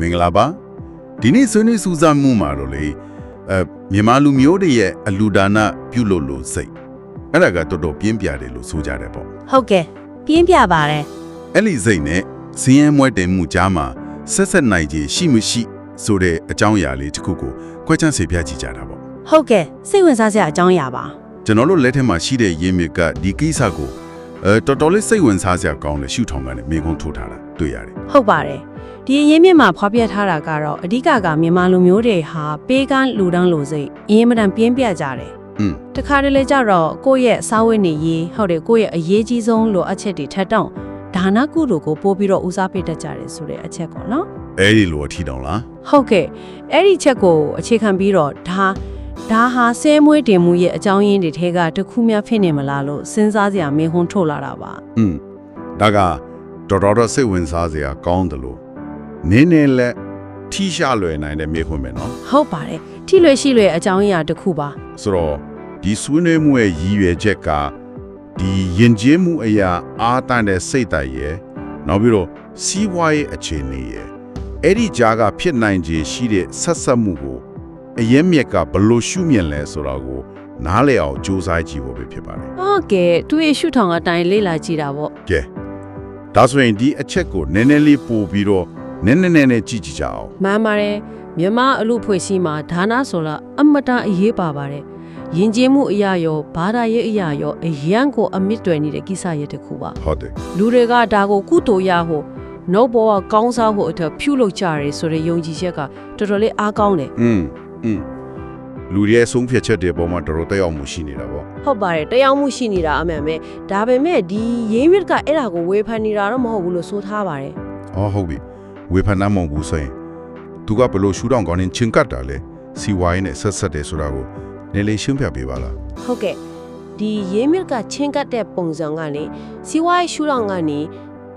မင်္ဂလာပါဒီနေ့ဆွေးနွေးစူးစမ်းမှုမှာတော့လေအဲမြန်မာလူမျိုးတွေရဲ့အလူဒါနပြုလို့လို့စိတ်အဲ့ဒါကတော်တော်ပြင်းပြတယ်လို့ဆိုကြတယ်ပေါ့ဟုတ်ကဲ့ပြင်းပြပါတယ်အဲ့ဒီစိတ်နဲ့ဇင်းရဲမွဲတင်မှုကြားမှာဆက်ဆက်နိုင်ခြေရှိမရှိဆိုတဲ့အကြောင်းအရာလေးတစ်ခုကိုခွဲခြမ်းစေပြကြည့်ကြတာပေါ့ဟုတ်ကဲ့စိတ်ဝင်စားစရာအကြောင်းအရာပါကျွန်တော်တို့လက်ထက်မှာရှိတဲ့ရင်းမြစ်ကဒီကိစ္စကိုအဲတော်တော်လေးစိတ်ဝင်စားစရာကောင်းတဲ့ရှုထောင်ကနေမိကုံးထိုးထားတာတွေ့ရတယ်ဟုတ်ပါတယ် ဒီအရင်မြစ်မှာဖွားပြထားတာကတော့အဓိကကမြန်မာလူမျိုးတွေဟာပေးကမ်းလူတန်းလူစိတ်အရင်မတန်ပြင်းပြကြတယ်တခါတလေကြတော့ကိုယ့်ရဲ့စားဝတ်နေရေးဟုတ်တယ်ကိုယ့်ရဲ့အရေးကြီးဆုံးလိုအပ်ချက်တွေထပ်တောင်းဒါနကုလိုကိုပို့ပြီးတော့ဦးစားပေးတတ်ကြတယ်ဆိုတဲ့အချက်ကောနော်အဲ့ဒီလိုအထီတောင်လားဟုတ်ကဲ့အဲ့ဒီချက်ကိုအခြေခံပြီးတော့ဒါဒါဟာဆဲမွေးတင်မှုရဲ့အကြောင်းရင်းတွေထဲကတခုများဖြစ်နေမလားလို့စဉ်းစားစရာမေးခွန်းထုတ်လာတာပါอืมဒါကတော်တော်စိတ်ဝင်စားစရာကောင်းတယ်လို့ နင်းနေလက်ထိရှလွယ်နိုင်တဲ့မေခွန်းပဲနော်ဟုတ်ပါတယ်ထိလွယ်ရှိလွယ်အကြောင်းအရာတစ်ခုပါဆိုတော့ဒီဆွေးနွေးမှုရဲ့ရည်ရွယ်ချက်ကဒီယဉ်ကျေးမှုအရာအားတန်တဲ့စိတ်တိုင်ရယ်နောက်ပြီးတော့စီးပွားရေးအခြေအနေရယ်အဲ့ဒီကြားကဖြစ်နိုင်ခြေရှိတဲ့ဆက်ဆက်မှုကိုအရင်မြက်ကဘလို့ရှုမြင်လဲဆိုတာကိုနားလည်အောင်စူးစမ်းကြည့်ဖို့ပဲဖြစ်ပါတယ်ဟုတ်ကဲ့သူရဲ့ရှုထောင်အတိုင်းလေ့လာကြည့်တာပေါ့ကဲဒါဆိုရင်ဒီအချက်ကိုနည်းနည်းလေးပို့ပြီးတော့ နည်းနည်းနည်းနည်းကြည့်ကြည့်ကြအောင် မှန်ပါတယ်မြန်မာအလူဖွဲ့စည်းမှာဒါနဆိုလာအမတန်အရေးပါပါတယ်ယဉ်ကျေးမှုအရာရောဘာသာရေးအရာရောအရန်ကိုအမြင့်တွယ်နေတဲ့ကိစ္စရပ်တစ်ခုပါ ဟုတ်တယ် လူတွေကဒါကိုကုသိုလ်ရဖို့နှုတ်ဘောကကောင်းစားဖို့အထက်ဖြူလုပ်ကြရဲဆိုတဲ့ယုံကြည်ချက်ကတော်တော်လေးအားကောင်းတယ် อืมอืมလူတွေရဲ့ဆုံးဖြတ်ချက်တွေပေါ်မှာတော်တော်တက်ရောက်မှုရှိနေတာပေါ့ ဟုတ်ပါတယ်တရားမှုရှိနေတာအမှန်ပဲဒါပေမဲ့ဒီရင်းမြစ်ကအဲ့ဒါကိုဝေဖန်နေတာတော့မဟုတ်ဘူးလို့ဆိုထားပါတယ် ။အော်ဟုတ်ပြီ။ ဝေဖန်နှမုံဘူးဆိုရင်သူကဘလို့ရှူတောင်ကောင်းနေချင်းကတ်တာလေစီဝိုင်းနဲ့ဆက်ဆက်တယ်ဆိုတာကိုနည်းလေးရှင်းပြပေးပါလားဟုတ်ကဲ့ဒီရင်းမြစ်ကချင်းကတ်တဲ့ပုံစံကနေစီဝိုင်းရှူတောင်ကနေ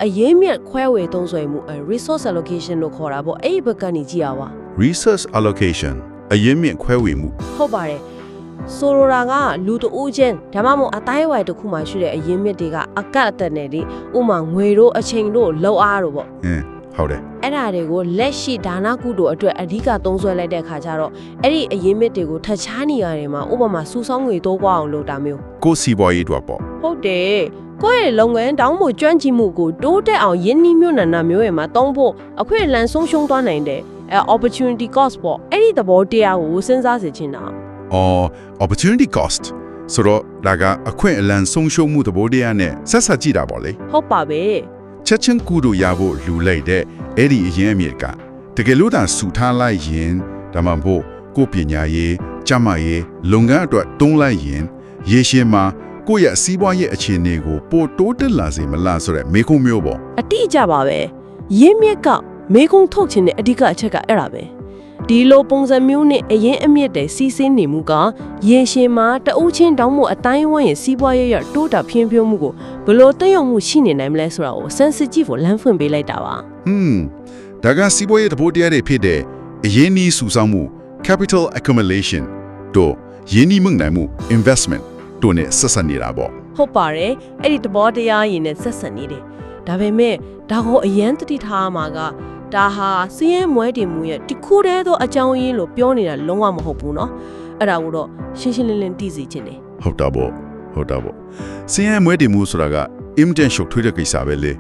အရင်းမြစ်ခွဲဝေသုံးစွဲမှုအဲ resource allocation လို့ခေါ်တာပေါ့အဲ့ဒီဘက်ကနေကြည့်ရပါ။ resource allocation အရင်မြင့်ခွဲဝေမှုဟုတ်ပါတယ်ဆိုလိုတာကလူတဦးချင်းဒါမှမဟုတ်အတိုင်းဝိုင်တစ်ခုမှရှိတဲ့အရင်းမြစ်တွေကအကတ်အသက်နဲ့လေဥမာငွေတို့အချိန်တို့လောက်အားတို့ပေါ့။အင်း ဟုတ်တယ်အဲ့ဒါတွေကိုလက်ရှိဒါနကုတို့အတွက်အဓိကသုံးစွဲလိုက်တဲ့အခါကျတော့အဲ့ဒီအရင်းမြစ်တွေကိုထပ်ခြားနေရတယ်မှာဥပမာစူဆောင်းငွေတိုးကွာအောင်လုပ်တာမျိုး။ကိုယ်စီပွားရေးအတွက်ပေါ့ဟုတ်တယ်ကိုယ့်ရဲ့လုပ်ငန်းတောင်းဖို့ကျွမ်းကျင်မှုကိုတိုးတက်အောင်ယင်းနှီးမြှုပ်နှံတာမျိုးရဲ့မှာတုံးဖို့အခွင့်အလမ်းဆုံးရှုံးသွားနိုင်တယ်အဲ opportunity cost ပေါ့အဲ့ဒီသဘောတရားကိုစဉ်းစားစေချင်တာ။ or opportunity cost ဆိုတော့ဒါကအခွင့်အလမ်းဆုံးရှုံးမှုသဘောတရားနဲ့ဆက်ဆက်ကြည့်တာပေါ့လေဟုတ်ပါပဲ။ ချက်ချင်းကူတို့ရဖို့လူလိုက်တဲ့အဲ့ဒီအရင်အမြင့်ကတကယ်လို့ဒါစူထားလိုက်ရင်ဒါမှမဟုတ်ကိုယ်ပညာရေးကျန်းမာရေးလုပ်ငန်းအတွက်တုံးလိုက်ရင်ရေရှည်မှာကိုယ့်ရဲ့စီးပွားရေးအခြေအနေကိုပိုတိုးတက်လာစေမလားဆိုတဲ့မေခုံမျိုးပေါ့အတိအကျပါပဲရင်းမြစ်ကမေကုံထုတ်ခြင်းတဲ့အဓိကအချက်ကအဲ့ဒါပဲ ဒီလိုပုံစံမျိုးနဲ့အရင်အမြင့်တဲ့စီးစင်းနေမှုကရေရှည်မှာတအုပ်ချင်းတောင်းမှုအတိုင်းဝိုင်းရဲ့စီးပွားရေးရတိုးတာဖြင်းဖြင်းမှုကိုဘယ်လို့တက်ရောက်မှုရှိနေနိုင်မလဲဆိုတာကို sensitive ကိုလမ်းဖွင့်ပေးလိုက်တာပါဟွန်းဒါကစီးပွားရေးသဘောတရားတွေဖြစ်တဲ့အရင်းနှီးစုဆောင်းမှု capital accumulation တို့ရင်းနှီးမှုနိုင်မှု investment တို့နဲ့ဆက်ဆက်နေတာပေါ့ဟုတ်ပါတယ်အဲ့ဒီသဘောတရားရင်းနဲ့ဆက်ဆက်နေတယ်ဒါပေမဲ့ဒါကိုအရန်တတိထားမှာက ဒါဟာစီးရဲမွဲတင်မှုရဲ့တစ်ခုတည်းသောအကြောင်းရင်းလို့ပြောနေတာလုံးဝမဟုတ်ဘူးเนาะအဲ့ဒါကိုတော့ရှင်းရှင်းလင်းလင်းသိစေချင်တယ် ဟုတ်တာပေါ့ဟုတ်တာပေါ့စင်ရမွဲတည်မှုဆိုတာကအင်မတန်ရှုပ်ထွေးတဲ့ကိစ္စပဲလေ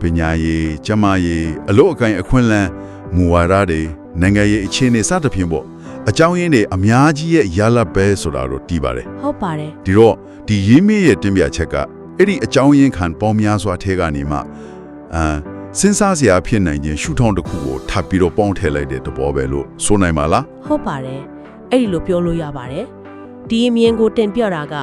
ပညာရေးကျန်းမာရေးအလို့အကိုင်းအခွင့်အလမ်းမူဝါဒတွေနိုင်ငံရေးအခြေအနေစသဖြင့်ပေါ့အကြောင်းရင်းတွေအများကြီးရဲ့ရလဒ်ပဲဆိုတာတော့တီးပါတယ် ဟုတ်ပါတယ် ဒီတော့ဒီရင်းမြစ်ရဲ့တင်ပြချက်ကအဲ့ဒီအကြောင်းရင်းခံပေါင်းများစွာထဲကနေမှအာ စဉ်းစားစရာဖြစ်နိုင်ခြင်းရှုထောင့်တစ်ခုကိုထပ်ပြီးတော့ပေါင်းထည့်လိုက်တဲ့သဘောပဲလို့ဆိုနိုင်ပါလား ဟုတ်ပါတယ်အဲ့ဒီလိုပြောလို့ရပါတယ်ဒီအမြင်ကိုတင်ပြတာက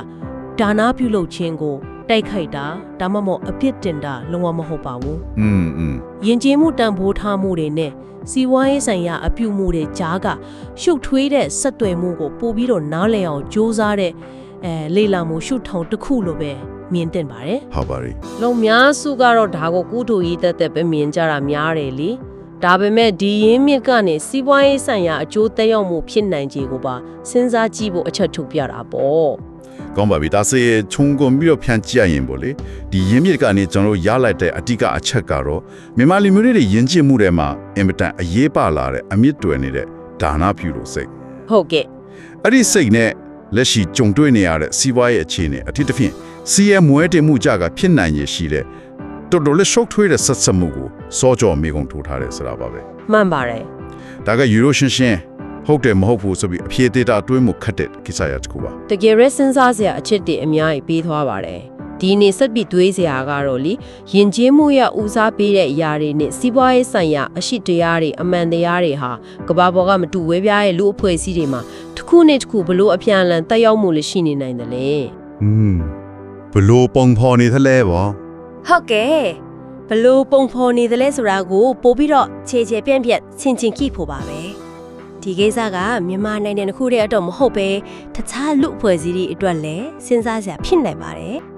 ဒါနာပြုလုပ်ခြင်းကိုတိုက်ခိုက်တာဒါမှမဟုတ်အပြစ်တင်တာလုံးဝမဟုတ်ပါဘူး อืมอืม ယဉ်ကျေးမှုတန်ဖိုးထားမှုတွေနဲ့စီးပွားရေးဆိုင်ရာအပြုမှုတွေကြားကရှုပ်ထွေးတဲ့ဆက်သွယ်မှုကိုပို့ပြီးတော့နားလည်အောင်ကြိုးစားတဲ့အဲလေ့လာမှုရှုထောင်တစ်ခုလိုပဲ မြင်တင်ပါတယ်ဟုတ်ပါပြီ။လုံများစုကတော့ဒါကိုကုတူရေးတက်တက်ပဲမြင်ကြတာများတယ်လေ။ဒါပေမဲ့ဒီရင်းမြစ်ကနေစီးပွားရေးဆိုင်ရာအကျိုးသက်ရောက်မှုဖြစ်နိုင်ခြေကိုပါစဉ်းစားကြည့်ဖို့အချက်ထုတ်ပြတာပေါ့ကောင်းပါပြီဒါဆိုရင်ခြုံကုန်ပြီးတော့ဖြန့်ကြည့်ရရင်ပေါ့လေဒီရင်းမြစ်ကနေကျွန်တော်တို့ရလိုက်တဲ့အဓိကအချက်ကတော့မြန်မာလူမျိုးတွေယဉ်ကျေးမှုတွေမှာအင်မတန်အရေးပါလာတဲ့အမြင့်တွယ်နေတဲ့ဒါနပြုလို့စိတ်ဟုတ်ကဲ့အဲ့ဒီစိတ်နဲ့လက်ရှိကြုံတွေ့နေရတဲ့စီးပွားရေးအခြေအနေအထူးသဖြင့် စီးရဲမွဲတင်မှုကြကဖြစ်နိုင်ရရှိတဲ့တော်တော်လေး shock ထွေးတဲ့ဆက်ဆက်မှုကိုစောကြောမေကုံထိုးထားတယ်ဆိုတာပါပဲမှန်ပါတယ်ဒါကယူရိုရှင်းရှင်းဟုတ်တယ်မဟုတ်ဘူးဆိုပြီးအဖြေဒေတာတွင်းမှုခတ်တဲ့ကိစ္စရတစ်ခုပါတကယ်ရစဉ်းစားစရာအချက်တွေအများကြီးပေးသွားပါတယ်ဒီနေ့ဆက်ပြီးတွေးစရာကတော့လေယဉ်ကျေးမှုရဦးစားပေးတဲ့အရာတွေနဲ့စီးပွားရေးဆိုင်ရာအရှိတရားတွေအမှန်တရားတွေဟာကဘာပေါ်ကမတူဝဲပြားရဲ့လူအဖွဲ့အစည်းတွေမှာတစ်ခုနဲ့တစ်ခုဘလို့အပြန်အလှန်တက်ရောက်မှုလည်းရှိနေနိုင်တယ်လေอืม ဘလို့ပုံဖော်နေသလဲပေါ့ဟုတ်ကဲ့ဘလို့ပုံဖော်နေသလဲဆိုတာကိုပို့ပြီးတော့ခြေခြေပြန့်ပြန့်ဆင်ခြင်ကြည့်ဖို့ပါပဲဒီကိစ္စကမြန်မာနိုင်ငံတစ်ခုတည်းအတော့မဟုတ်ပဲတခြားလူအဖွဲ့အစည်းတွေအတွက်လည်းစဉ်းစားစရာဖြစ်နိုင်ပါတယ်